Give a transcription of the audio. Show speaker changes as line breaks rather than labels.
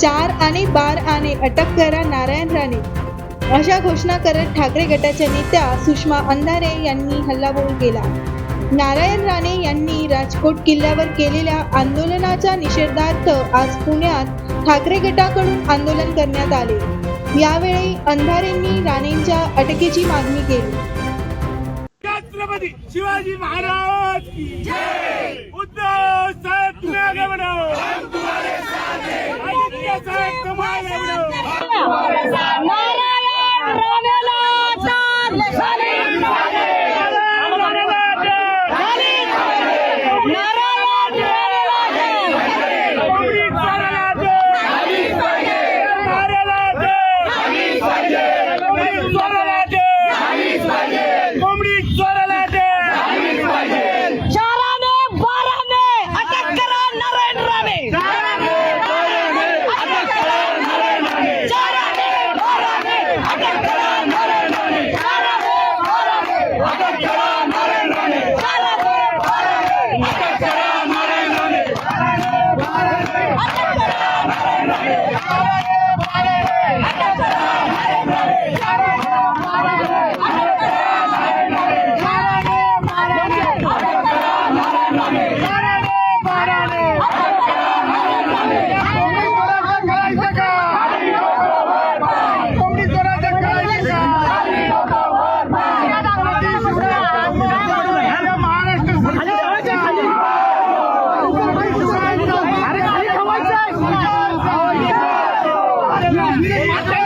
चार आणि बार आणि अटक करा नारायण राणे. अशा घोषणा करत ठाकरे गटाच्या नेत्या सुषमा अंधारे यांनी हल्लाबोल केला. नारायण राणे यांनी राजकोट किल्ल्यावर केलेल्या आंदोलनाच्या निषेधार्थ आज पुण्यात ठाकरे गटाकडून आंदोलन करण्यात आले. यावेळी अंधारेंनी राणेंच्या अटकेची मागणी केली.
छत्रपती शिवाजी महाराज उद्धव साहेब
Narayan
Come
on, come on. ¡Mira, mira, mira!